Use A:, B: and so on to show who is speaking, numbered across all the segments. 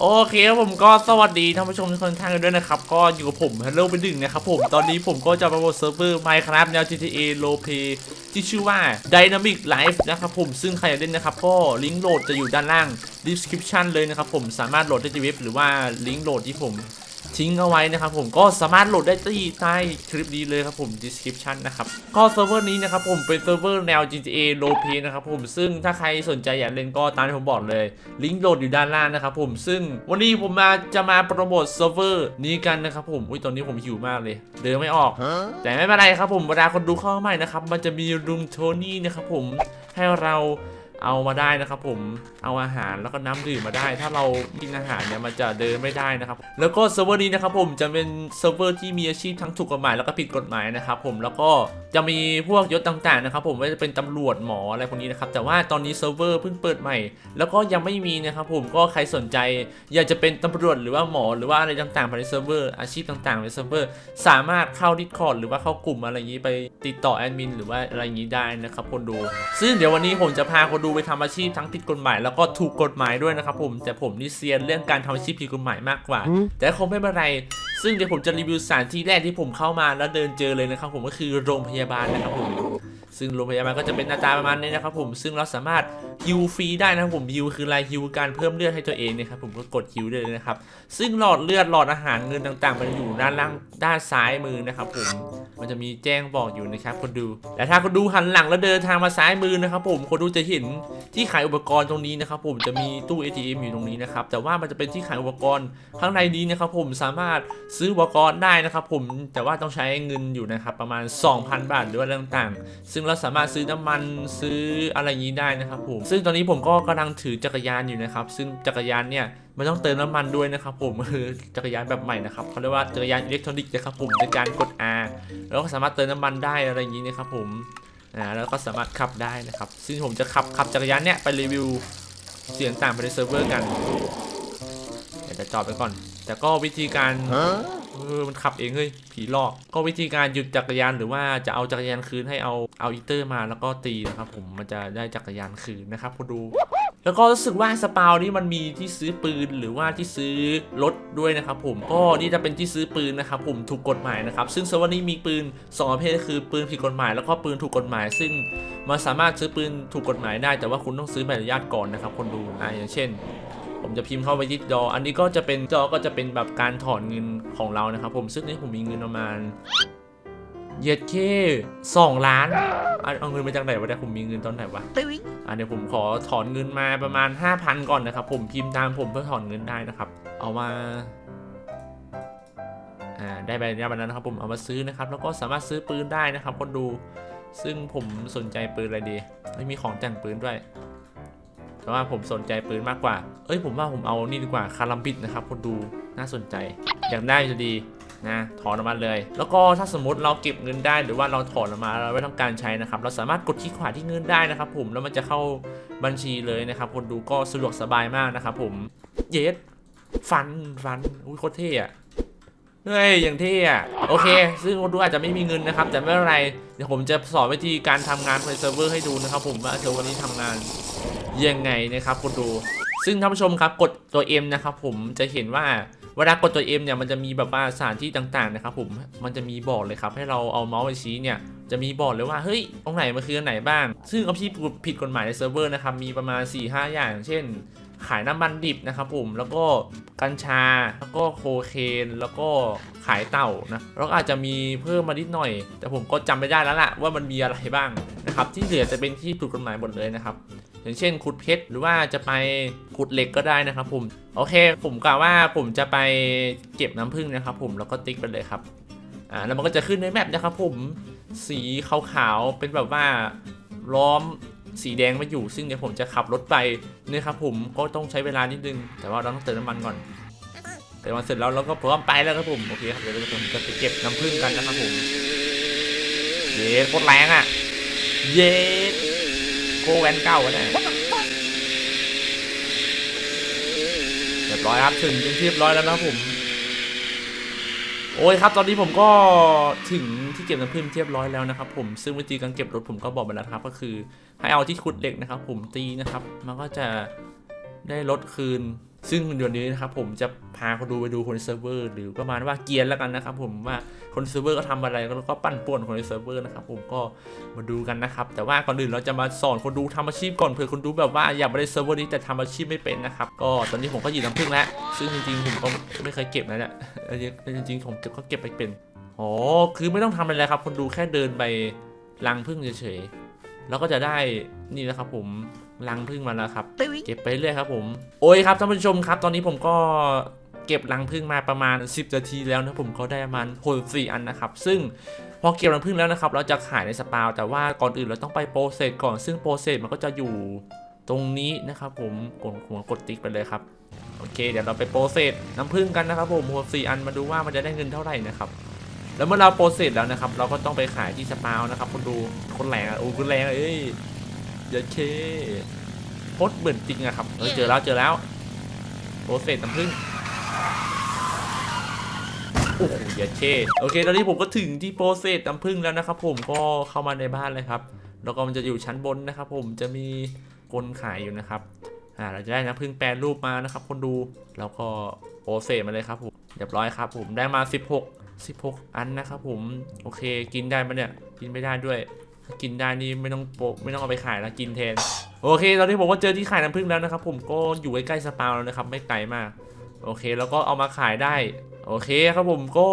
A: โอเคครับผมก็สวัสดีท่านผู้ชมทุกคนท่านกันด้วยนะครับ ก็อยู่กับผมฮัลโหลเป็นหนึ่งนะครับผมตอนนี้ผมก็จะมาบนเซิร์ฟเวอร์ไมค์ครับแนว GTA r o l e Play ที่ชื่อว่า Dynamic Life นะครับผมซึ่งใครอยากเล่นนะครับ ก็ลิงก์โหลดจะอยู่ด้านล่าง description เลยนะครับผมสามารถโหลดได้ที่เว็บหรือว่าลิงก์โหลดที่ผม ทิ้งเอาไว้นะครับผมก็สามารถโหลดได้ที่ใต้คลิปนี้เลยครับผม description นะครับก็เซิร์ฟเวอร์นี้นะครับผมเป็นเซิร์ฟเวอร์แนว GTA r o l e Play นะครับผมซึ่งถ้าใครสนใจอยากเล่นก็ตามที่ผมบอกเลย ลิงก์โหลดอยู่ด้านล่างนะครับผมซึ่งวันนี้ผมมาจะมาโปรโมทเซิร์ฟเวอร์นี้กันนะครับผมอุ้ยตอนนี้ผมหิวมากเลยเดินไม่ออก แต่ไม่เป็นไรครับผมเวลาคนดูเข้ามาใหม่นะครับมันจะมีลุงโทนี่นะครับผมให้เรา เอามาได้นะครับผมเอาอาหารแล้วก็น้ำดื่มมาได้ ถ้าเรากินอาหารเนี่ยมันจะเดินไม่ได้นะครับแล้วก็เซิร์ฟเวอร์นี้นะครับผมจะเป็นเซิร์ฟเวอร์ที่มีอาชีพทั้งถูกกฎหมายแล้วก็ผิดกฎหมายนะครับผมแล้วก็จะมีพวกยศต่างๆนะครับผมไม่ว่าจะเป็นตำรวจหมออะไรพวกนี้นะครับแต่ว่าตอนนี้เซิร์ฟเวอร์เพิ่งเปิดใหม่ แล้วก็ยังไม่มีนะครับผมก็ใครสนใจ อยากจะเป็นตำรวจหรือว่าหมอหรือว่าอะไรต่างๆภายในเซิร์ฟเวอร์อาชีพต่างๆในเซิร์ฟเวอร์สามารถเข้าดิสคอร์ดหรือว่าเข้ากลุ่มอะไรอย่างนี้ไปติดต่อแอดมินหรือว่าอะไรอย่างนี้ได้นะครับคนดู ซึ่งเดี๋ยววันนี้ผมจะพาคนดูไปทำอาชีพทั้งผิดกฎหมายแล้วก็ถูกกฎหมายด้วยนะครับผมแต่ผมนี่เซียนเรื่องการทำอาชีพผิดกฎหมายมากกว่า แต่คงไม่เป็นไร ซึ่งเดี๋ยวผมจะรีวิวสถานที่แรกที่ผมเข้ามาแล้วเดินเจอเลยนะครับผมก็คือโรงพยาบาลนะครับผมซึ่งโรงพยาบาลก็จะเป็นหน้าตาประมาณนี้นะครับผมซึ่งเราสามารถฮิวฟรีได้นะครับผมฮิวคืออะไรฮิวการเพิ่มเลือดให้ตัวเองนะครับผมก็กดฮิวได้เลยนะครับซึ่งหลอดเลือดหลอดอาหารเงินต่างๆ มันอยู่ด้านล่างด้านซ้ายมือนะครับผมมันจะมีแจ้งบอกอยู่นะครับคนดูแต่ถ้าคนดูหันหลังแล้วเดินทางมาซ้ายมือนะครับ ผมคนดูจะเห็นที่ขายอุปกรณ์ตรงนี้นะครับ ผมจะมีตู้ ATM อยู่ตรงนี้นะครับแต่ว่ามันจะเป็นที่ขายอุปกรณ์ข้างในนี้นะครับ ผมสามารถซื้ออุปกรณ์ได้นะครับ ผมแต่ว่าต้องใช้เงินอยู่นะครับประมาณ 2,000 บาทหรือว่าต่างๆ ซึ่งเราสามารถซื้อน้ำมันซื้ออะไรนี้ได้นะครับ ผม ซึ่งตอนนี้ผมก็กำลังถือจักรยานอยู่นะครับ ซึ่งจักรยานเนี่ย มันต้องเติมน้ำมันด้วยนะครับผมคือจักรยานแบบใหม่นะครับเขาเรียกว่าจักรยานอิเล็กทรอนิกส์นะครับผมในการกด R แล้วก็สามารถเติมน้ำมันได้อะไรอย่างนี้นะครับผมอ่าแล้วก็สามารถขับได้นะครับ ซึ่งผมจะขับขับจักรยานเนี่ยไปรีวิวเสียงต่างไปในเซิร์ฟเวอร์กันเดี๋ยวจะจอดไปก่อน แต่ก็วิธีการเออมันขับเองเฮ้ยผีหลอก ก็วิธีการหยุดจักรยานหรือว่าจะเอาจักรยานคืนให้เอาเอาอีเตอร์มาแล้วก็ตีนะครับผมมันจะได้จักรยานคืนนะครับคุณดู แล้วก็รู้สึกว่าสปาวนี่มันมีที่ซื้อปืนหรือว่าที่ซื้อรถด้วยนะครับผมก็นี่จะเป็นที่ซื้อปืนนะครับผมถูกกฎหมายนะครับซึ่งเซิร์ฟเวอร์นี้มีปืนสองประเภทคือปืนผิดกฎหมาย แล้วก็ปืนถูกกฎหมาย ซึ่งมันสามารถซื้อปืนถูกกฎหมายได้ แต่ว่าคุณต้องซื้อใบอนุญาตก่อนนะครับคนดูอ่าอย่างเช่น ผมจะพิมพ์เข้าไปที่จอ อันนี้ก็จะเป็นจอก็จะเป็นแบบการถอนเงินของเรานะครับผมซึ่งนี่ผมมีเงินประมาณ เย็ดเคสองล้านอะเอาเงินมาจากไหนวะเนี่ยผมมีเงินตอนไหนวะอะเดี๋ยวผมขอถอนเงินมาประมาณ 5,000 ก่อนนะครับ ผมพิมพ์ตามผมเพื่อถอนเงินได้นะครับ เอามาอ่าได้ใบอนุญาตบันนั้นนะครับผมเอามาซื้อนะครับ แล้วก็สามารถซื้อปืนได้นะครับคนดูซึ่งผมสนใจปืนอะไรดีไม่มีของแต่งปืนด้วยแต่ว่าผมสนใจปืนมากกว่า เอ้ยผมว่าผมเอานี่ดีกว่าคารัมบิดนะครับคนดูน่าสนใจอยากได้จะดี นะถอนออกมาเลย แล้วก็ถ้าสมมติเราเก็บเงินได้หรือว่าเราถอนออกมาเราไม่ต้องการใช้นะครับ เราสามารถกดคลิกขวาที่เงินได้นะครับ ผมแล้วมันจะเข้าบัญชีเลยนะครับคนดูก็สะดวกสบายมากนะครับผมเยสฟันฟันอุ้ยโคตรเท่อะเฮ้ยอย่างเท่อะโอเค ซึ่งคนดูอาจจะไม่มีเงินนะครับ แต่ไม่เป็นไรเดี๋ยวผมจะสอนวิธีการทำงานในเซิร์ฟเวอร์ให้ดูนะครับ ผมว่าเซิร์ฟเวอร์นี้ทำงานยังไงนะครับคนดูซึ่งท่านผู้ชมครับกดตัว M นะครับผมจะเห็นว่า เวลากดตัว M เนี่ยมันจะมีแบบว่าสถานที่ต่างๆนะครับผมมันจะมีบอกเลยครับให้เราเอาเมาส์ไปชี้เนี่ยจะมีบอกเลยว่าเฮ้ยตรงไหนมันคืออันไหนบ้าง ซึ่งเอาที่ผิดกฎหมายในเซิร์ฟเวอร์นะครับมีประมาณ 4-5 อย่าง เช่น ขายน้ำมันดิบนะครับผมแล้วก็กัญชาแล้วก็โคเคนแล้วก็ขายเต่านะแล้วอาจจะมีเพิ่มมานิดหน่อย แต่ผมก็จำไม่ได้แล้วล่ะว่ามันมีอะไรบ้างนะครับที่เหลือจะเป็นที่ถูกกฎหมายหมดเลยนะครับ อย่างเช่นขุดเพชรหรือว่าจะไปขุดเหล็กก็ได้นะครับผมโอเค ผมกล่าวว่าผมจะไปเก็บน้ำผึ้งนะครับ ผมแล้วก็ติ๊กไปเลยครับอ่าแล้วมันก็จะขึ้นในแมปนะครับผมสีขาวๆเป็นแบบว่าล้อมสีแดงมาอยู่ ซึ่งเดี๋ยวผมจะขับรถไปนะครับผมก็ต้องใช้เวลานิดนึง แต่ว่าเราต้องเติมน้ำมันก่อนเติมน้ำมันเสร็จแล้วเราก็พร้อมไปแล้วครับผมโอเคครับเดี๋ยวเราจะไปเก็บน้ำผึ้งกันนะครับผมเย้โคตรแรงอะเย้ โกแวนเก้าเนี่ยเรียบร้อยครับถึงเป็นที่เรียบร้อยแล้วนะผม โอ้ยครับ ตอนนี้ผมก็ถึงที่เก็บน้ำพึ่งเรียบร้อยแล้วนะครับ ผมซึ่งวิธีการเก็บรถผมก็บอกไปแล้วครับ ก็คือให้เอาที่ขุดเหล็กนะครับ ผมตีนะครับ มันก็จะได้รถคืน ซึ่งเดี๋ยวนี้นะครับผมจะพาคนดูไปดูคนเซิร์ฟเวอร์หรือประมาณว่าเกียนแล้วกันนะครับผมว่าคนเซิร์ฟเวอร์ก็ทำอะไรแล้วก็ปั่นป่วนคนเซิร์ฟเวอร์นะครับผมก็มาดูกันนะครับแต่ว่าก่อนอื่นเราจะมาสอนคนดูทำอาชีพก่อนเผื่อคนดูแบบว่าอยากมาในเซิร์ฟเวอร์นี้แต่ทำอาชีพไม่เป็นนะครับก็ตอนนี้ผมก็หยิบน้ำผึ้งแล้วซึ่งจริงๆผมก็ไม่เคยเก็บนะเนี่ยเออจริงๆผมเก็บก็เก็บไปเป็นอ๋อคือไม่ต้องทำอะไรครับ คนดูแค่เดินไปรังผึ้งเฉยๆแล้วก็จะได้นี่นะครับผม รังผึ้งมาแล้วครับเก็บไปเรื่อยครับผม โอ้ยครับท่านผู้ชมครับ ตอนนี้ผมก็เก็บรังผึ้งมาประมาณ 10นาทีแล้วนะผมก็ได้ประมาณ64อันนะครับ ซึ่งพอเก็บรังผึ้งแล้วนะครับ เราจะขายในสปาวแต่ว่าก่อนอื่นเราต้องไปโปรเซสก่อน ซึ่งโปรเซสมันก็จะอยู่ตรงนี้นะครับ ผมกดหัวกดติ๊กไปเลยครับโอเค เดี๋ยวเราไปโปรเซสน้ำผึ้งกันนะครับผม64อันมาดูว่ามันจะได้เงินเท่าไหร่นะครับแล้วเมื่อเราโปรเซสแล้วนะครับ เราก็ต้องไปขายที่สปาวนะครับคนดูคนแรงอะโอ้คนแรงอะเอ้ย เดี๋ยวเคโคตรเหมือนจริงอะครับเออเจอแล้วเจอแล้วโปรเซสน้ำผึ้งโอ้โหเยาเช่โอเคตอนนี้ผมก็ถึงที่โปรเซสน้ำผึ้งแล้วนะครับผมก็เข้ามาในบ้านเลยครับ แล้วก็มันจะอยู่ชั้นบนนะครับ ผมจะมีคนขายอยู่นะครับอ่าเราจะได้น้ำผึ้งแปรรูปมานะครับ คนดูแล้วก็โปรเซสมาเลยครับผมเรียบร้อยครับ ผมได้มา 16 16 อันนะครับผมโอเคกินได้ไหมเนี่ยกินไม่ได้ด้วยถ้า กินได้นี่ไม่ต้องโปะไม่ต้องเอาไปขายแล้วกินแทน โอเค ตอนนี้ผมก็เจอที่ขายน้ำผึ้งแล้วนะครับ ผมก็อยู่ใกล้ๆสปาแล้วนะครับ ไม่ไกลมาก โอเค แล้วก็เอามาขายได้ โอเคครับผมก็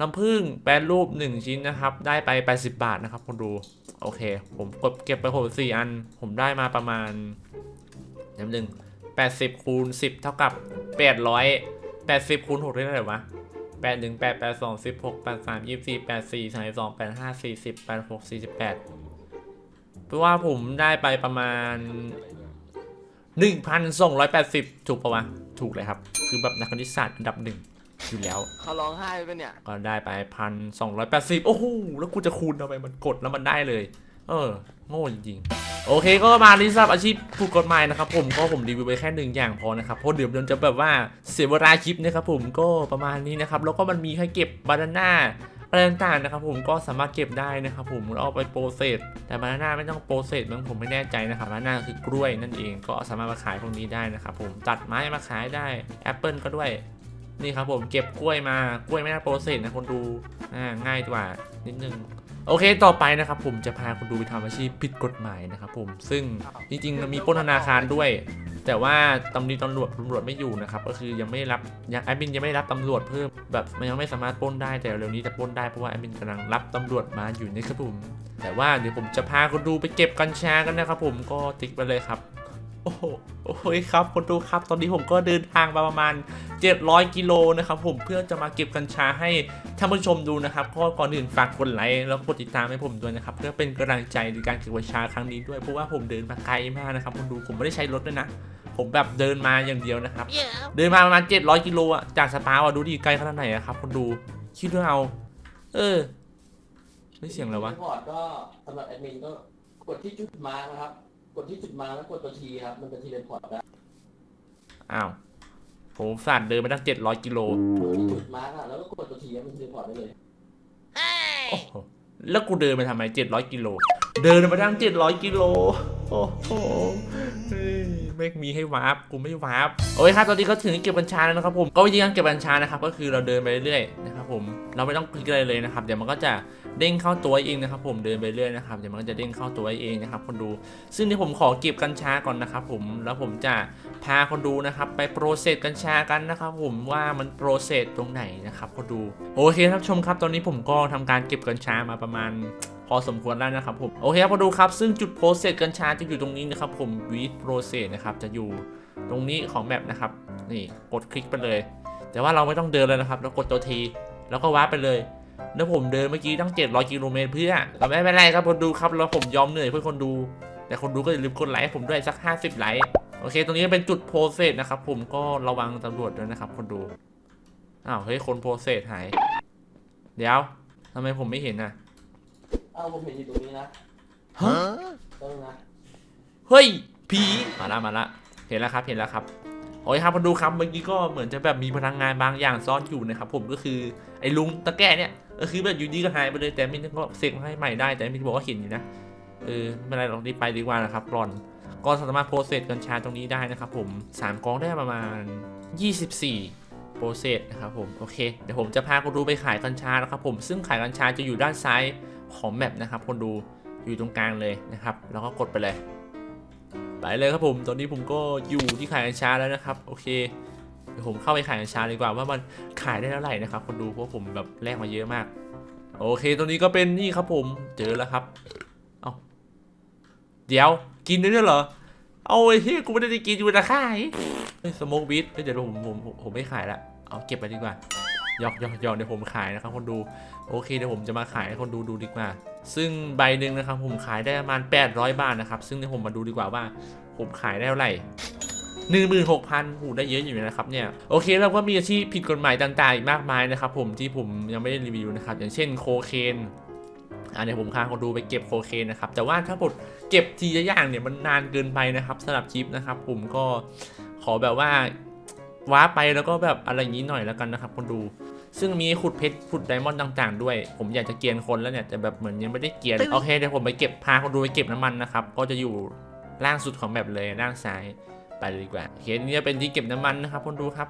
A: น้ำผึ้งแปรรูป 1 ชิ้นนะครับ ได้ไป 80 บาทนะครับคนดู โอเค ผมกดเก็บไปหกสี่อัน ผมได้มาประมาณเดี๋ยวหนึ่งแปดสิบคูณสิบเท่ากับแปดร้อยแปดสิบคูณหกได้เท่าไหร่วะ แปดหนึ่งแปดแปดสองสิบหกแปดสามยี่สิบสี่แปดสี่สามสิบสองแปดห้าสี่สิบแปดหกสี่สิบแปดเพราะว่าผมได้ไปประมาณ1,280ถูกปะวะ ถูกเลยครับ คือแบบนักคณิตศาสตร์อันดับหนึ่งอยู่แล้ว
B: เขาร้องไห้ไปเนี่ย
A: ก็ได้ไปพันสองร้อยแปดสิบโอ้โห แล้วกูจะคูณทำไมมันกดแล้วมันได้เลย เออ โง่จริงๆ โอเคก็มาลิซ่าอาชีพถูกกฎหมายนะครับผมก็ผมรีวิวไปแค่หนึ่งอย่างพอนะครับเพราะเดี๋ยวมันจะแบบว่าเสียเวลาคลิปนะครับผมก็ประมาณนี้นะครับแล้วก็มันมีให้เก็บบานาน่าอะไรต่างๆนะครับผมก็สามารถเก็บได้นะครับผมเอาไปโปรเซสแต่บานาน่าไม่ต้องโปรเซสมั้งผมไม่แน่ใจนะครับบานาน่าคือกล้วยนั่นเองก็สามารถมาขายพวกนี้ได้นะครับผมตัดไม้มาขายได้แอปเปิลก็ด้วยนี่ครับผมเก็บกล้วยมากล้วยไม่น่าโปรเซสนะคนดูง่ายกว่านิดนึง โอเคต่อไปนะครับผมจะพาคนดูไปทำอาชีพผิดกฎหมายนะครับผมซึ่งจริงๆ มีปล้นธนาคารด้วย แต่ว่าตำรวจตำรวจตำรวจไม่อยู่นะครับก็คือยังไม่รับยังแอดมินยังไม่รับตำรวจเพิ่มแบบมันยังไม่สามารถปล้นได้แต่เร็วนี้จะปล้นได้เพราะว่าแอดมินกำลังรับตำรวจมาอยู่นะครับผมแต่ว่าเดี๋ยวผมจะพาคนดูไปเก็บกัญชากันนะครับผมก็ติ๊กไปเลยครับ โอ้โหโอ้โหครับคนดูครับ ตอนนี้ผมก็เดินทางมาประมาณ 700 กิโลนะครับผมเพื่อจะมาเก็บกัญชาให้ท่านผู้ชมดูนะครับก็ก่อนอื่นฝากกดไลค์แล้วก็กดติดตามให้ผมด้วยนะครับเพื่อเป็นกำลังใจในการเก็บกัญชาครั้งนี้ด้วยเพราะว่าผมเดินมาไกลมากนะครับคนดูผมไม่ได้ใช้รถด้วยนะ ผมแบบเดินมาอย่างเดียวนะครับ เดินมาประมาณ 700 กิโลอะจากสปาอะดูดิไกลขนาดไหนอะครับคนดูคิดดูเอา เออไม่เสียงอะไรวะ
C: รีพอร์ตก็สำหรับแอดมินก็กดที่จุดมาร์กนะครับ กดที่จุดมาร์กแล้วกดตัวทีครับ มันเป็นทีเรพอร์ตได้
A: อ้าวผมสั่นเดินมาตั้ง700กิโล
C: กดที่จุดมาร์กอะแล้วก็กดตัวทีมันเป็นทีเรพอร์ตได้เลย
A: โอ้โหแล้วกูเดินไปทำไม700กิโล เดินมาตั้ง700กิโล โอ้โหเฮ้ย ไม่มีให้วาร์ปกูไม่วาร์ปโอ้ยครับตอนนี้ก็ถึงเก็บกัญชาแล้วนะครับผมก็วิธีการเก็บกัญชานะครับก็คือเราเดินไปเรื่อยๆนะครับผมเราไม่ต้องคลิกอะไรเลยนะครับเดี๋ยวมันก็จะเด้งเข้าตัวเองนะครับ ผมเดินไปเรื่อยนะครับเดี๋ยวมันก็จะเด้งเข้าตัวเองนะครับ คนดู ซึ่งที่ผมขอเก็บกัญชาก่อนนะครับ ผมแล้วผมจะพาคนดูนะครับ ไปโปรเซสกัญชากันนะครับ ผมว่ามันโปรเซสตรงไหนนะครับ คนดูโอเคท่านผู้ชมครับ ตอนนี้ผมก็ทำการเก็บกัญชามาประมาณ อสมควรแล้วนะครับผมโอเคครับมาดูครับซึ่งจุดโปรเซสกัญชาจะอยู่ตรงนี้นะครับผมวีดโปรเซสนะครับจะอยู่ตรงนี้ของแมปนะครับนี่กดคลิกไปเลย แต่ว่าเราไม่ต้องเดินเลยนะครับเรากดตัวทีแล้วก็วาร์ปไปเลยแล้วผมเดินเมื่อกี้ตั้ง 700 กิโลเมตรเพื่อเราไม่เป็นไรครับคนดูครับแล้วผมยอมเหนื่อยเพื่อคนดู แต่คนดูก็อย่าลืมกดไลค์ผมด้วยสัก 50 ไลค์โอเค ตรงนี้เป็นจุดโปรเซสนะครับผมก็ระวังตำรวจด้วยนะครับ คนดูอ้าวเฮ้ยคนโปรเซสหาย เดี๋ยวทำไมผมไม่เห็นอะ
C: อ้าวผมเห็นอยู่ตรงนี้นะ
A: ฮะ
C: ต้องนะ
A: เฮ้ยผีมาละมาละเห็นแล้วครับเห็นแล้วครับโอ้ยครับมาดูครับเมื่อกี้ก็เหมือนจะแบบมีพลังงานบางอย่างซ่อนอยู่นะครับผมก็คือไอ้ลุงตะแก่เนี่ยก็คือแบบอยู่ดีก็หายไปเลยแต่มินก็เสกมาให้ใหม่ได้แต่มินบอกว่าเห็นอยู่นะเออไม่เป็นไรหรอกรีบไปดีกว่านะครับรอนก็สามารถโปรเซสกัญชาตรงนี้ได้นะครับผม3กองได้ประมาณ 24โปรเซสนะครับผมโอเคเดี๋ยวผมจะพาคุณดูไปขายกัญชานะครับผมซึ่งขายกัญชาจะอยู่ด้านซ้าย ของแมปนะครับคนดูอยู่ตรงกลางเลยนะครับ แล้วก็กดไปเลย ไปเลยครับผมตอนนี้ผมก็อยู่ที่ขายกัญชาแล้วนะครับ โอเคเดี๋ยวผมเข้าไปขายกัญชาดีกว่าว่ามันขายได้เท่าไหร่นะครับ คนดูเพราะผมแบบแลกมาเยอะมาก โอเคตัวนี้ก็เป็นนี่ครับผมเจอแล้วครับเอาเดี๋ยวกินได้ด้วยเหรอเอาไอ้ที่กูไม่ได้กินอยู่นะขายสโมกบิทเดี๋ยวผมผมผมไม่ขายละเอาเก็บไปดีกว่า ยอกหยอกยอกเดี๋ยวผมขายนะครับคนดูโอเคเดี๋ยวผมจะมาขายให้คนดูดูดีกว่า ซึ่งใบหนึ่งนะครับผมขายได้ประมาณ 800 บาทนะครับ ซึ่งเดี๋ยวผมมาดูดีกว่าว่า ผมขายได้เท่าไหร่หนึ่งหมื่นหกพันหูได้เยอะอยู่นะครับเนี่ยโอเคแล้วก็มีอาชีพผิดกฎหมายต่างๆอีกมากมายนะครับผมที่ผมยังไม่ได้รีวิวนะครับอย่างเช่นโคเคนอะเดี๋ยวผมพาคนดูไปเก็บโคเคนนะครับแต่ว่าถ้าหมดเก็บทีละอย่างเนี่ยมันนานเกินไปนะครับสำหรับคลิปนะครับ ผมก็ขอแบบว่าว้าไปแล้วก็แบบอะไรอย่างนี้หน่อยแล้วกันนะครับคนดู ซึ่งมีขุดเพชรขุดไดมอนด์ต่างๆด้วย ผมอยากจะเกียนคนแล้วเนี่ยแต่แบบเหมือนยังไม่ได้เกียนโอเคเดี๋ยวผมไปเก็บพาคนดูไปเก็บน้ำมันนะครับก็จะอยู่ล่างสุดของแบบเลยล่างซ้ายไปเลยดีกว่าโอเคนี่จะเป็นที่เก็บน้ำมันนะครับคนดูครับ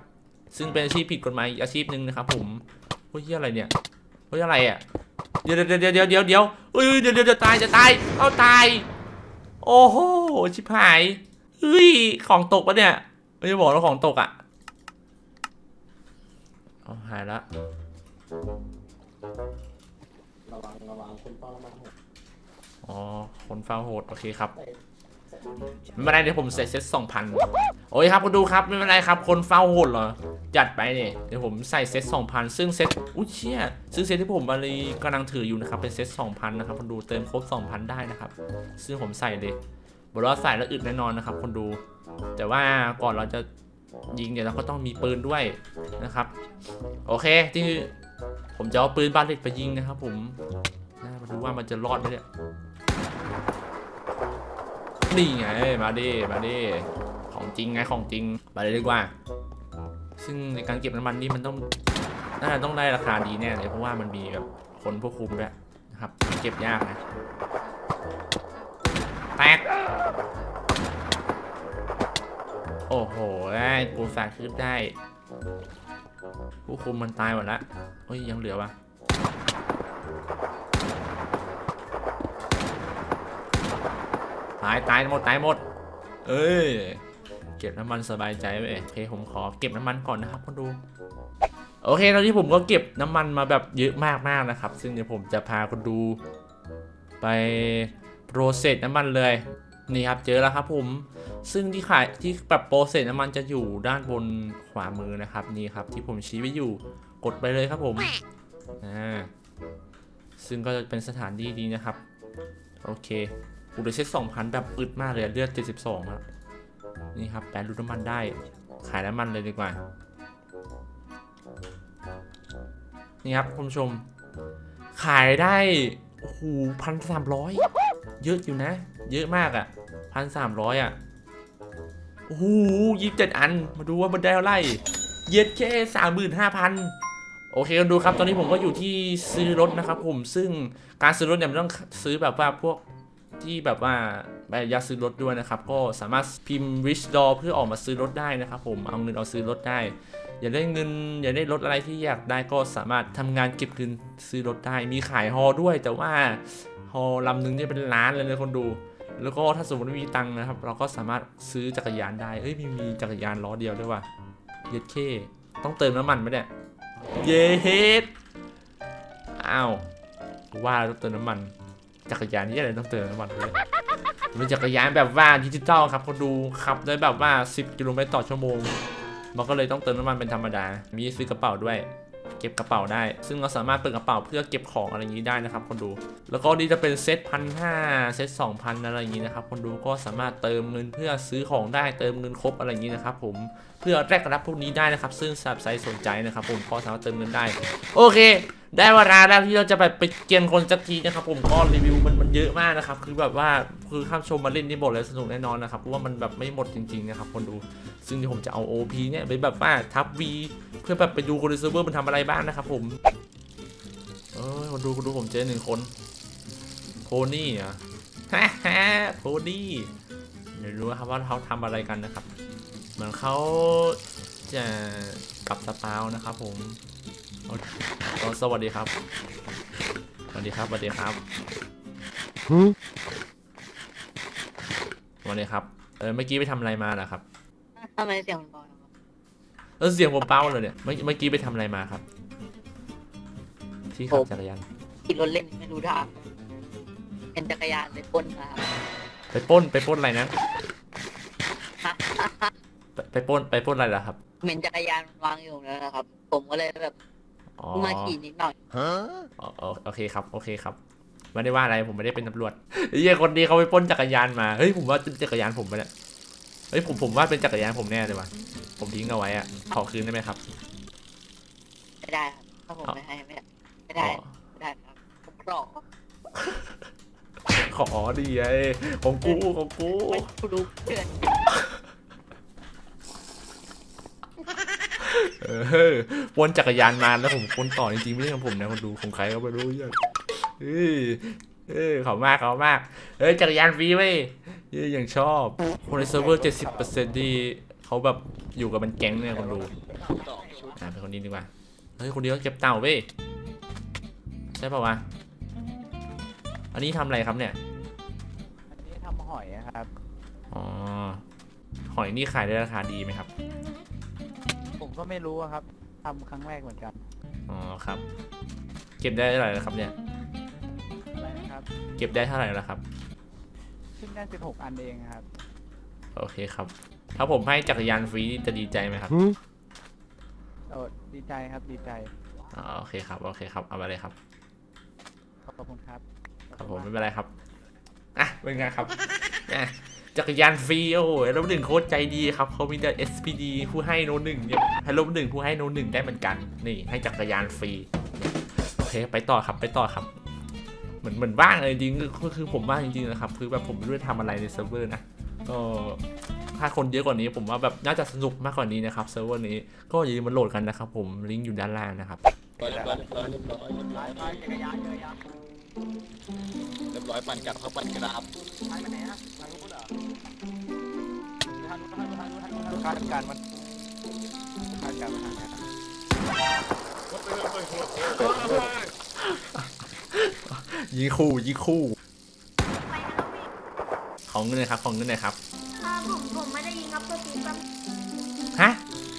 A: ซึ่งเป็นอาชีพผิดกฎหมายอีกอาชีพหนึ่งนะครับ ผมเฮ้ยเหี้ยอะไรเนี่ยเฮ้ยอะไรอะเดี๋ยวเดี๋ยวเดี๋ยวเดี๋ยวเดี๋ยวเดี๋ยวเฮ้ยเดี๋ยวเดี๋ยวเดี๋ยวตายจะตายเอาตาย โอ้โหชิบหายเฮ้ยของตกปะเนี่ยไม่ได้บอกว่าของตกอะ เอาหายละ
C: ระวังระวังคนเฝ้าระวังหก
A: อ๋อ คนเฝ้าโหด โอเคครับ
C: ใส่ใส่
A: ไม่เป็นไรเดี๋ยวผมใส่เซตสองพันโอ้ยครับคุณดูครับไม่เป็นไรครับ คนเฝ้าโหดเหรอ จัดไปเนี่ยเดี๋ยวผมใส่เซตสองพันซึ่งเซตอุ้ยเชี่ยซึ่งเซตที่ผมบาลีกำลังถืออยู่นะครับเป็นเซตสองพันนะครับคนดูเติมครบสองพันได้นะครับ ซึ่งผมใส่เลยบอกว่าใส่แล้วอึดแน่นอนนะครับคนดู แต่ว่าก่อนเราจะ ยิงเนี่ยเราก็ต้องมีปืนด้วยนะครับ โอเคที่ผมจะเอาปืนบาเลตไปยิงนะครับ ผมนะมาดูว่ามันจะรอดไหมเนี่ยนี่ไงมาดิมาดิของจริงไงของจริงไปเลยดีกว่า ซึ่งในการเก็บน้ำมันนี่มันต้องน่าจะต้องได้ราคาดีแน่เลยเพราะว่ามันมีแบบคนควบคุมด้วยนะครับ เก็บยากนะแตก โอ้โหได้ปูสาขึ้นได้ ผู้คุมมันตายหมดละเฮ้ย ยังเหลือวะตายตายหมดตายหมด เอ้ย เก็บน้ำมันสบายใจเว้ยโอเคผมขอเก็บน้ำมันก่อนนะครับคนดู โอเคตอนนี้ผมก็เก็บน้ำมันมาแบบเยอะมากๆนะครับ ซึ่งเดี๋ยวผมจะพาคนดู ไปโปรเซสน้ำมันเลย นี่ครับเจอแล้วครับผม ซึ่งที่ขายที่แบบโปรเซสน้ำมันจะอยู่ด้านบนขวามือนะครับนี่ครับที่ผมชี้ไว้อยู่กดไปเลยครับผมอ่าซึ่งก็จะเป็นสถานที่ดีนะครับ โอเคกูได้เซ็ตสองพันแบบอึดมากเลยเลือดเจ็ดสิบสองครับนี่ครับแปลรูปน้ำมันได้ ขายน้ำมันเลยดีกว่า นี่ครับคุณผู้ชม ขายได้โอ้โหพันสามร้อยเยอะอยู่นะ เยอะมากอะ่ะ พันสามร้อยอะ โอ้โหยี่สิบเจ็ดอัน มาดูว่ามันได้เท่าไหร่ เย็ดแค่สามหมื่นห้าพันโอเคกันดูครับ ตอนนี้ผมก็อยู่ที่ซื้อรถนะครับผม ซึ่งการซื้อรถเนี่ยมันต้องซื้อแบบว่าพวกที่แบบว่าใบอนุญาซื้อรถด้วยนะครับ ก็สามารถพิมพ์ rich d o เพื่อออกมาซื้อรถได้นะครับผม เอาเงินเอาซื้อรถได้ อยากได้เงิน อยากได้รถอะไรที่อยากได้ก็สามารถทำงานเก็บเงินซื้อรถได้ มีขายฮอด้วย แต่ว่าฮอลำหนึงเนี่ยเป็นล้านเลยนะคนดู แล้วก็ถ้าสมมติม่มีตังค์นะครับ เราก็สามารถซื้อจักรยานได้ เอ้ยมีมีจักรยานล้อเดียวด้วยว่ะเย็ดเคต้องเติมน้ำมันไหมเนี่ย เย็ดอ้าวว่าต้องเติมน้ำมัน จักรยานนี่อะไรต้องเติมน้ำมันด้วยเป็นจักรยานแบบว่าดิจิตอลครับเขาดูขับได้แบบว่า 10 กิโลเมตรต่อชั่วโมง มันก็เลยต้องเติมน้ำมันเป็นธรรมดา มีซื้อกระเป๋าด้วย เก็บกระเป๋าได้ ซึ่งเราสามารถเปิดกระเป๋าเพื่อเก็บของอะไรอย่างนี้ได้นะครับคนดู แล้วก็นี่จะเป็นเซตพันห้าเซตสองพันอะไรอย่างนี้นะครับคนดูก็สามารถเติมเงินเพื่อซื้อของได้เติมเงินครบอะไรอย่างนี้นะครับผมเพื่อแลกรับพวกนี้ได้นะครับ ซึ่งสับไซสนใจนะครับผมก็สามารถเติมเงินได้ โอเค ได้เวลาแล้วที่เราจะไปไปเกียนคนสักทีนะครับผมก็รีวิวมันมันเยอะมากนะครับ คือแบบว่าคือข้ามชมมาเล่นนี่หมดเลยสนุกแน่นอนนะครับเพราะว่ามันแบบไม่หมดจริงๆนะครับคนดูซึ่งที่ผมจะเอา OP เนี่ยไปแบบว่าทับ V เพื่อแบบไปดูคนในเซิร์ฟเวอร์มันทำอะไรบ้างนะครับผมเออคนดูคนดูผมเจอหนึ่งคนโพนี่อะฮ่าฮ่าโพนี่เดี๋ยวรู้ครับว่าเขาทำอะไรกันนะครับ เหมือนเขาจะกลับสปาวนะครับผม โอเคอ๋อสวัสดีครับ สวัสดีครับ สวัสดีครับสวัสดีครับ เออ เมื่อกี้ไปทำอะไรมาล่ะครับ
B: ทำไมเสียงมันเบาจังวะ
A: เออเสียงผมเป้าเลยเนี่ย เมื่อเมื่อกี้ไปทำอะไรมาครับ ที่ขับจักรยาน
B: ขี่รถเล่นไม่รู้ทางเป็นจักรยานเลยปล้นมาครับ
A: ไปปล้น ไปปล้นอะไรนะ
B: ฮะ
A: ไปไปปล้น ไปปล้นอะไรล่ะครับ
B: เหม็นจักรยานวางอยู่แล้วนะครับ ผมก็เลยแบบ
A: อ๋อ
B: มาขี่นิดหน่อย
A: อ๋ออ๋อโอเคครับ โอเคครับไม่ได้ว่าอะไรผมไม่ได้เป็นตำรวจไอ้เหี้ยคนดีเขาไปปล้นจักรยานมา เฮ้ยผมว่าเป็นจักรยานผมไปเนี่ยเฮ้ยผมผมว่าเป็นจักรยานผมแน่เลยว่ะ ผมทิ้งเอาไว้อะขอคืนได้ไหมครับ
B: ไม่ได้ครับถ้าผม
A: อ๋อ
B: ไม่ให้ไม่ได้ ไม่ได้
A: อ๋อ
B: ไม่ได้ครับผมกรอก
A: ขอดีไอ้ของกูของกู
B: ไม่รู้เพื่อน
A: เออวนจักรยานมาแล้วผมวนต่อจริงๆไม่ใช่ของผมนะคนดูของใครก็ไม่รู้อย่างเฮ้ยเอ้ยเขามากเขามากเฮ้ยจักรยานฟรีเว้ยเฮ้ยยังชอบ คนในเซิร์ฟเวอร์เจ็ดสิบเปอร์เซ็นต์ที่เขาแบบอยู่กับมันแก๊งเนี่ยคนดูอ่าเป็นคนนี้ดีกว่าเฮ้ยคนนี้ก็เก็บเต่าเว้ยใช่ป่าวะอันนี้ทำอะไรครับเนี่ย
D: อันนี้ทำหอยอะครับ
A: อ๋อ หอยนี่ขายได้ราคาดีไหมครับ
D: ผม ก็ไม่รู้อะครับทำครั้งแรกเหมือนกัน
A: อ๋อครับ เก็บได้เท่าไหร่แล้วครับเนี่ย
D: อะไรนะครับ
A: เก็บได้เท่าไหร่แล้วครับ
D: ขึ้นได้16 อันเองครับ
A: โอเคครับ ถ้าผมให้จักรยานฟรีจะดีใจไหมครับ
D: โอ้ดีใจครับดีใจ
A: อ๋อโอเคครับ โอเคครับ เอาไปเลยครับ
D: ขอบคุณครับ
A: ครับผมไม่เป็นไรครับ อะเป็นไงครับอะ จักรยานฟรีโอ้โหล้วหนึ่งโค้ดใจดีครับเขามีแต่ SPD ผู้ให้โนหนึ่งเนี่ยฮัลโหลหนึ่งผู้ให้โนหนึ่งได้เหมือนกัน นี่ให้จักรยานฟรีโอเคไปต่อครับไปต่อครับ เหมือนเหมือนบ้างเลยจริงๆคือคือผมบ้างจริงๆนะครับคือแบบผมไม่รู้จะทำอะไรในเซิร์ฟเวอร์นะก็ถ้าคนเยอะกว่านี้ผมว่าแบบน่าจะสนุกมากกว่านี้นะครับเซิร์ฟเวอร์นี้ก็อย่าลืมมาโหลดกันนะครับผมลิงก์อยู่ด้านล่างนะครับ
C: เรียบร้อยเรียบร้อยเรียบร้อยเรียบร้อย
D: ไปจักรยานเยอะยั
C: เรียบร้อยปั่นกลับเขาปั่นกราบ
D: ไปไหนอะทางนู้เหรอ คาดการณ์มันคาดการณ์มันทางเนี้ย
A: ยิงคู่ยิงคู่
E: ไปนะครับพี่
A: ของเงินเลยครับ ของเงินเลยครับ
E: อ่าผมผมไม่ได้ยิงครับตัวทีครับ
A: ฮะ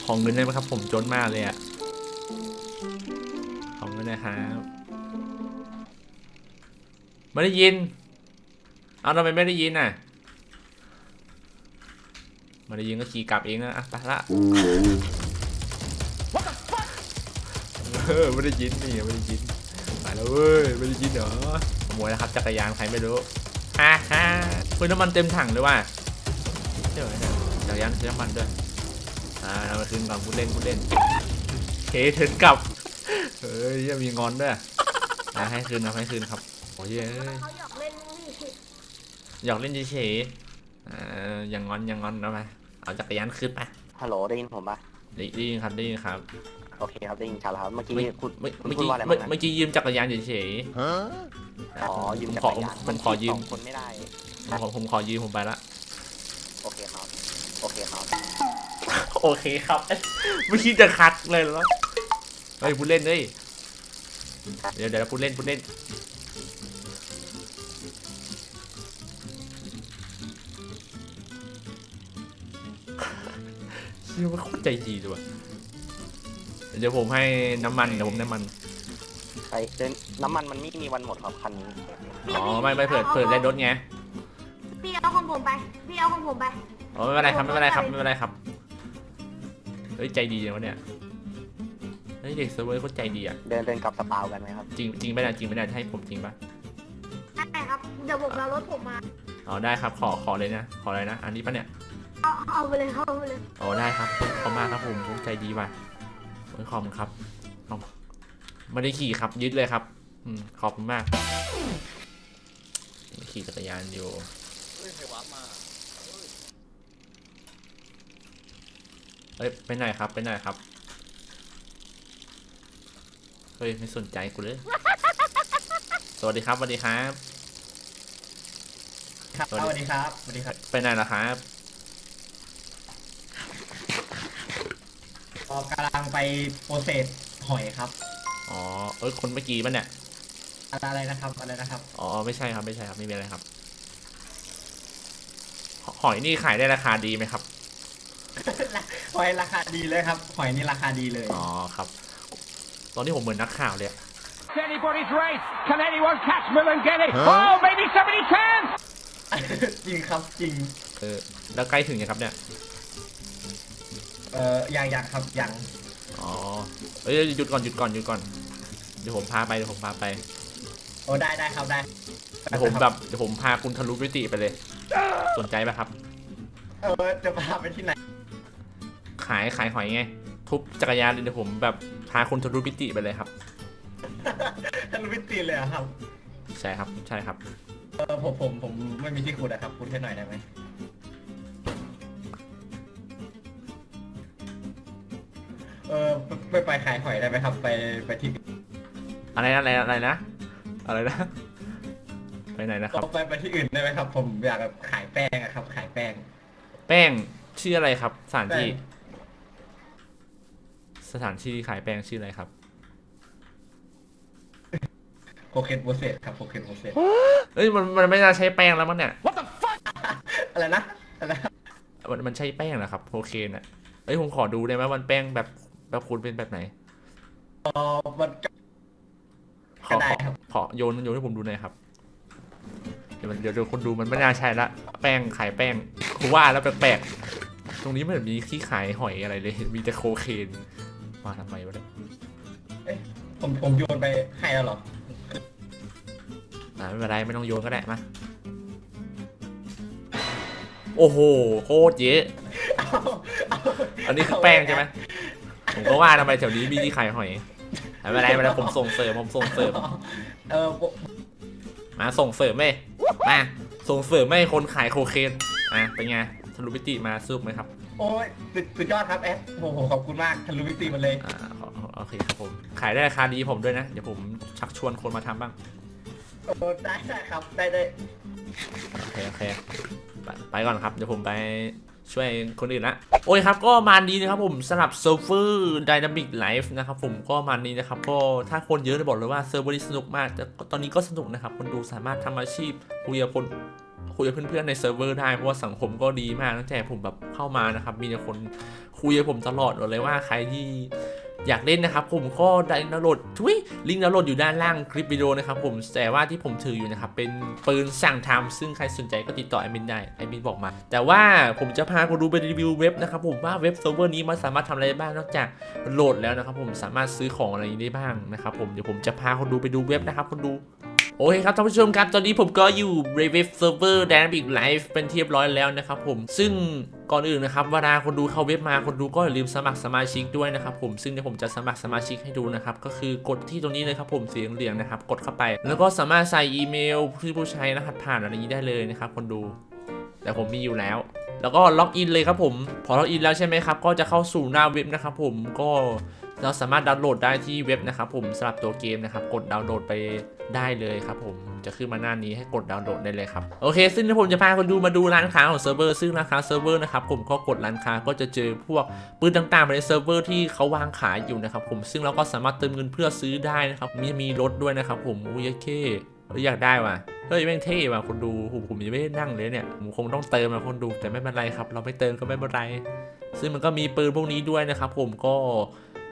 A: ของเงินได้ไหมครับ ผมจนมากเลยอะของเงินนะครับไม่ได้ยิน เอาทำไมไม่ได้ยินน่ะ ไม่ได้ยินก็ขี่กลับเองนะอะไปละเออไม่ได้ยินนี่ไม่ได้ยินไปแล้วเว้ยไม่ได้ยินเหรอขโมยนะครับจักรยานใครไม่รู้ฮ่าฮ่าเฮ้ยน้ำมันเต็มถังเลยว่ะเดี๋ยวนะจักรยานซื้อน้ำมันด้วยอ่าเอามาคืนก่อนพูดเล่นพูดเล่นเคเถินกลับเฮ้ยยังมีงอนด้วยอ่าให้คืนครับให้คืนครับโอ้ยเอ้ย
E: เขาหยอกเล่นนี่
A: หยอกเล่นเฉยๆ อ่าอย่างงอนอย่างงอนเอาไปเอาจักรยานคืนไป
F: ฮัลโหลได้ยินผมปะ
A: ได้ได้ยินครับได้ยินครับ
F: โอเคครับได้ยินชัดแล้วครับเมื่อกี้
A: ไม่
F: คุณ
A: เมื่อ
F: คุณ
A: เมื่อ
F: พู
A: กี้
F: ดว่าอะไร
A: เมื่อ
F: บ้างนะ
A: เมื่อกี้ยืมจักรยานเฉย
F: อ๋อยืม
A: ผม
F: จั
A: ขอก
F: รยาน
A: ผมขอยืม
F: สงคนไม่ได้
A: ๆผมขอผมขอยืมผมไปละ
F: โอเคครับโอเคครับ
A: โอเคครับ ไม่คิดจะคัดเลยแล้วเฮ้ยพูดเล่นเฮ้ยเดี๋ยวเดี๋ยวพูดเล่นพูดเล่น เชื่อว่าโคตรใจดีเลยว่ะเดี๋ยวผมให้น้ำมันเดี๋ยวผมน้ำมัน
F: ไปเดินน้ำมันมันไม่มีวันหมดครับคันนี้
A: อ๋อไม่ไม่เปิดเปิดได้รถไง
E: พี่เอาของผมไป พี่เอาของผมไป
A: อ๋อไม่เป็นไรครับไม่เป็นไรครับไม่เป็นไรครับ เฮ้ยใจดีจังวะเนี่ย เฮ้ยเด็กเซิร์ฟเวอร์โคตรใจดีอะ
F: เดินเดินกลับสปาวกันไหมครับ
A: จริงจริงไม่ได้จริงไม่ได้ให้ผมจริงปะ
E: ได้ครับ เดี๋ยวผมเอารถผมมา
A: อ๋อได้ครับขอขอเลยนะ ขอเลยนะ อันนี้ปะเนี่ย
E: เอาเอาไปเลยเอาไปเลย
A: อ๋อได้ครับขอบคุณมากครับผมผมใจดีว่ะโอ้ยขอบคุณครับขอบไม่ได้ขี่ครับยึดเลยครับ อืมขอบคุณมาก ขี่จักรยานอยู่
C: เฮ้ยใครวาร์ปมา
A: เอ้ยไปไหนครับไปไหนครับ เฮ้ยไม่สนใจกูเลย สวัสดีครับสวัสดีครับ
G: ครับสวัสดีครับ สวัสดีครับ
A: ไปไหนล่ะครับ
G: ออ กกำลังไปโปรเซสหอยครับ
A: อ๋อ เอ้ย คนเมื่อกี้มันเนี่ย
G: อะไรนะครับ อะไรนะครับ
A: อ๋อ ไม่ใช่ครับ ไม่ใช่ครับ ไม่มีอะไรครับหหอยนี่ขายได้ราคาดีไหมครับ
G: หอยราคาดีเลยครับ หอยนี่ราคาดีเลย
A: อ๋อ ครับ ตอนนี้ผมเหมือนนักข่าวเลยอะ
H: anybody's race. Can anyone catch Mill and get it? Oh, maybe somebody can.
G: จริงครับ จริง
A: เออ แล้วใกล้ถึงยังครับเนี่ย
G: เอ่อยังยังครับยัง
A: อ๋อเอ้ยหยุดก่อนหยุดก่อนหยุดก่อนเดี๋ยวผมพาไปเดี๋ยวผมพาไป
G: โอ้ได้ได้ครับได้
A: เดี๋ยวผมแบบเดี๋ยวผมพาคุณทะลุมิติไปเลย สนใจไหมครับ
G: เออจะพาไปที่ไหน
A: ขายขายหอยไง ทุบจักรยานเลยเดี๋ยวผมแบบพาคุณทะลุมิติไปเลยครับ
G: ท่านวิตีเลยเหรอครับ
A: ใช่ครับใช่ครับ
G: เออผมผมผมไม่มีที่ขุดนะครับขุดให้หน่อยได้ไหม เออไปไปขายหอยได้ไหมครับ ไปไปที่
A: อะไรนะอะไรนะอะไรนะอะไรนะ ไปไหนนะครับ
G: ไปไปที่อื่นได้ไหมครับ ผมอยากแบบขายแป้งอะครับ ขายแป้ง
A: แป้งชื่ออะไรครับ สถานที่
G: แป้
A: สถานที่ขายแป้งชื่ออะไรครับ
G: โคเคนโปรเซสครับโคเคนโปรเซส
A: เอ้ยมันมันไม่น่าใช้แป้งแล้วมั้งเนี่ย
G: อะไรนะอะไรนะ
A: มันมันใช้แป้งเหรอครับโคเคนอะเอ้ยผมขอดูได้ไหมมันแป้งแบบ แบบคุณเป็นแบบไหน
G: เออมันก็
A: ขอ
G: ก็ได้
A: ขอ
G: ครับ
A: ขอโยนโยนให้ผมดูหน่อยครับ เดี๋ยวมันเดี๋ยวเดี๋ยวคนดูมันไม่น่าใช่ละแป้งขายแป้งกูว่าแล้วแปลกๆตรงนี้ไม่เห็นมีที่ขายหอยอะไรเลย มีแต่โคเคนมาทำไมวะเนี่ย
G: ผมผมโยนไปให้แล้วเหรอ
A: อ่าไม่เป็นไรไม่ต้องโยนก็ได้มาโอ้โหโคตรเยอะ
G: เอาเอา
A: อันนี้คือแป้งใช่ไหม ผมก็ว่าทำไมแถวนี้มีที่ขายหอยไม่เป็นไรไม่เป็นไรผมส่งเสริมผมส่งเสริม
G: เออผม
A: มาส่งเสริมไหมมาส่งเสริมให้คนขายโคเคนอะเป็นไงทะลุมิติมาซุปไหมครับ
G: โอ้ยสุดสุดยอดครับแอดโอ้โหขอบคุณมากทะลุมิติมันเลย
A: อ่าขอโอเคครับผมขายได้ราคาดีผมด้วยนะเดี๋ยวผมชักชวนคนมาทำบ้าง
G: โอ้ได้ได้ครับได้ได้
A: โอเคโอเคไปไปก่อนครับเดี๋ยวผมไป ช่วยคนอื่นละโอ้ยครับ ก็มาดีนะครับผมสำหรับเซิร์ฟเวอร์ดินามิกไลฟ์นะครับผมก็มานี้นะครับ ก็ถ้าคนเยอะจะบอกเลยว่าเซิร์ฟเวอร์นี้สนุกมากแต่ตอนนี้ก็สนุกนะครับ คนดูสามารถทำอาชีพคุยกับคนคุยกับเพื่อนๆในเซิร์ฟเวอร์ได้เพราะว่าสังคมก็ดีมากตั้งแต่ผมแบบเข้ามานะครับ มีแต่คนคุยกับผมตลอดเลยว่าใครที่ อยากเล่นนะครับผมก็ได้ดาวน์โหลดทุยลิงก์ดาวน์โหลดอยู่ด้านล่างคลิปวิดีโอนะครับผมแต่ว่าที่ผมถืออยู่นะครับเป็นปืนสั่งทำซึ่งใครสนใจก็ติดต่อแอมินได้แอมินบอกมา แต่ว่าผมจะพาคุณดูไปรีวิวเว็บนะครับผมว่าเว็บเซิร์ฟเวอร์นี้มันสามารถทำอะไรได้บ้างนอกจากโหลดแล้วนะครับผมสามารถซื้อของอะไรได้บ้างนะครับผมเดี๋ยวผมจะพาคนดูไปดูเว็บนะครับคนดู โอเคครับท่านผู้ชมครับ ตอนนี้ผมก็อยู่ในเว็บเซิร์เวอร์ Dynamic Live เป็นที่เรียบร้อยแล้วนะครับผมซึ่งก่อนอื่นนะครับเวลาคนดูเข้าเว็บมาคนดูก็อย่าลืมสมัครสมาชิกด้วยนะครับผมซึ่งเดี๋ยวผมจะสมัครสมาชิกให้ดูนะครับก็คือกดที่ตรงนี้เลยครับผมเสียงเหลืองนะครับกดเข้าไป แล้วก็สามารถใส่อีเมลที่ผู้ใช้รหัสผ่านอะไรยี้ได้เลยนะครับคนดู แต่ผมมีอยู่แล้วแล้วก็ล็อกอินเลยครับผม พอล็อกอินแล้วใช่ไหมครับ ก็จะเข้าสู่หน้าเว็บนะครับผมก็ เราสามารถดาวน์โหลดได้ที่เว็บนะครับผมสำหรับตัวเกมนะครับกดดาวน์โหลดไปได้เลยครับผมจะขึ้นมาหน้านี้ให้กดดาวน์โหลดได้เลยครับโอเค ซึ่งผมจะพาคนดูมาดูร้านค้าของเซิร์ฟเวอร์ซึ่งร้านค้าเซิร์ฟเวอร์นะครับผมก็กดร้านค้าก็จะเจอพวกปืนต่างๆในเซิร์ฟเวอร์ที่เขาวางขายอยู่นะครับผมซึ่งเราก็สามารถเติมเงินเพื่อซื้อได้นะครับมีมีรถด้วยนะครับผมอุ้ยเคเฮ้ยอยากได้ว่ะเฮ้ยแม่งเท่ว่ะคนดูผมผมยังไม่ได้นั่งเลยเนี่ยผมคงต้องเติมนะคนดูแต่ไม่เป็นไรครับ เราไม่เติมก็ไม่เป็นไร ซึ่งมันก็มีปืนพวกนี้ด้วยนะครับผมก็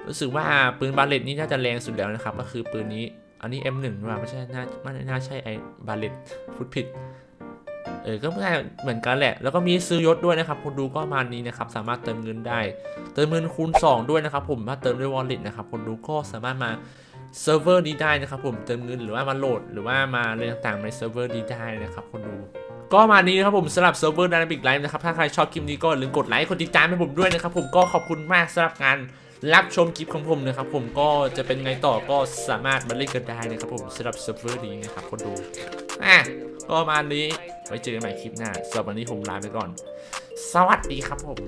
A: รู้สึกว่าปืนบาเลตนี่น่าจะแรงสุดแล้วนะครับ ก็คือปืนนี้ อันนี้ M1 ว่ะไม่ใช่น่าไม่น่าใช่ไอ้บาเลตพูดผิด เออ ก็ไม่ได้เหมือนกันแหละ แล้วก็มีซื้อยศด้วยนะครับคนดูก็มานี้นะครับ สามารถเติมเงินได้ เติมเงินคูณ 2 ด้วยนะครับ ผมถ้าเติมด้วย wallet นะครับคนดูก็สามารถมาเซิร์ฟเวอร์นี้ได้นะครับผมเติมเงินหรือว่ามาโหลด หรือว่ามาเรื่องต่างๆในเซิร์ฟเวอร์นี้ได้นะครับคนดูก็มานี้นะครับผมสำหรับเซิร์ฟเวอร์ Dynamic Live นะครับ ถ้าใครชอบคลิปนี้ก็อย่าลืมกดไลค์กดติดตามให้ผมด้วยนะครับผมก็ขอบคุณมากสำหรับการ รับชมคลิปของผมนะครับผมก็จะเป็นไงต่อก็สามารถมาเล่นกันได้นะครับผมสำหรับเซิร์ฟเวอร์นี้นะครับคนดูอะก็ประมาณนี้ไว้เจอกันใหม่คลิปหน้าสำหรับวันนี้ผมลาไปก่อน สวัสดีครับผม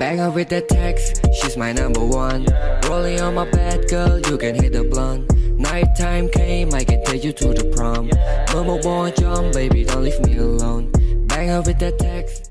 I: Bag up with that text, she's my number one. Rolling on my bed, girl, you can hit the blunt. Nighttime came, I can take you to the prom. Mama born jump, baby, don't leave me alone. Bang her with that text.